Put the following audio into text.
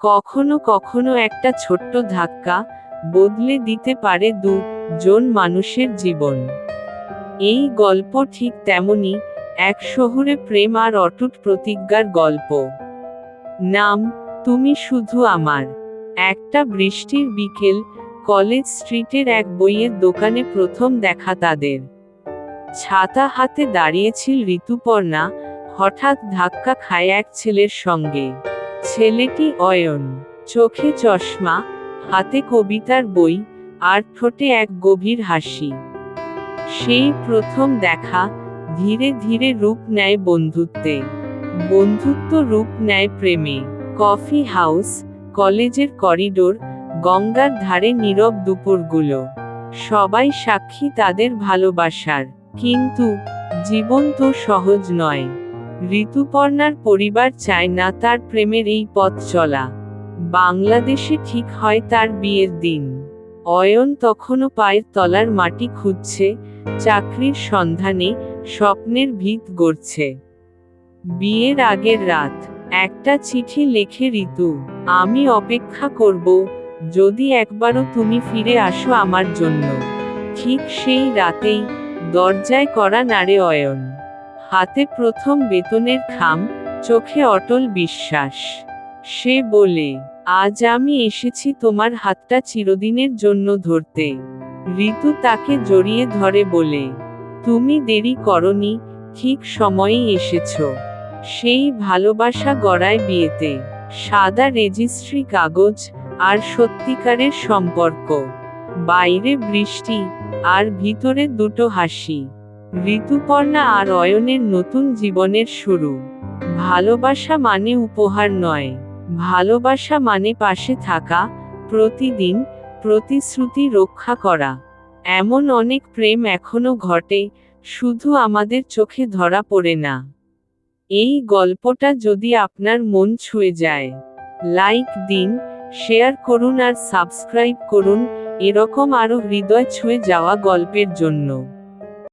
কখনো কখনো একটা ছোট্ট ধাক্কা বদলে দিতে পারে দু জন মানুষের জীবন। এই গল্প ঠিক তেমনি এক শহুরে প্রেম আর অটুট প্রতিজ্ঞার গল্প। নাম, তুমি শুধু আমার। একটা বৃষ্টির বিকেল কলেজ স্ট্রিটের এক বইয়ের দোকানে প্রথম দেখা তাদের। ছাতা হাতে দাঁড়িয়েছিল ঋতুপর্ণা, হঠাৎ ধাক্কা খায় এক ছেলের সঙ্গে। ছেলেটি অয়ন, চোখে চশমা, হাতে কবিতার বই, আর ঠোঁটে এক গভীর হাসি। সেই প্রথম দেখা ধীরে ধীরে রূপ নেয় বন্ধুত্বে। বন্ধুত্ব রূপ নেয় প্রেমে। কফি হাউস, কলেজের করিডোর, গঙ্গার ধারে নীরব দুপুরগুলো। সবাই সাক্ষী তাদের ভালোবাসার। কিন্তু জীবন তো সহজ নয়। ঋতুপর্ণার পরিবার চায় না তার প্রেমের এই পথ চলা। বাংলাদেশে ঠিক হয় তার বিয়ের দিন। অয়ন তখনও পায়ের তলার মাটি খুঁজছে, চাকরির সন্ধানে স্বপ্নের ভিত গড়ছে। বিয়ের আগের রাত, একটা চিঠি লেখে ঋতু, আমি অপেক্ষা করব, যদি একবারও তুমি ফিরে আসো আমার জন্য। ঠিক সেই রাতেই দরজায় করা নাড়ে অয়ন। হাতে প্রথম বেতনের খাম, চোখে অটল বিশ্বাস। সে বলে, আজ আমি এসেছি তোমার হাতটা চিরদিনের জন্য ধরতে। ঋতু তাকে জড়িয়ে ধরে বলে, তুমি দেরি করনি, ঠিক সময়েই এসেছ। সেই ভালোবাসা গড়ায় বিয়েতে। সাদা রেজিস্ট্রি কাগজ আর সত্যিকারের সম্পর্ক। বাইরে বৃষ্টি আর ভিতরে দুটো হাসি। ঋতুপর্ণা আর অয়নের নতুন জীবনের শুরু। ভালোবাসা মানে উপহার নয়। ভালোবাসা মানে পাশে থাকা, প্রতিদিন প্রতিশ্রুতি রক্ষা করা। এমন অনেক প্রেম এখনও ঘটে, শুধু আমাদের চোখে ধরা পড়ে না। এই গল্পটা যদি আপনার মন ছুঁয়ে যায়, লাইক দিন, শেয়ার করুন আর সাবস্ক্রাইব করুন, এরকম আরও হৃদয় ছুঁয়ে যাওয়া গল্পের জন্য।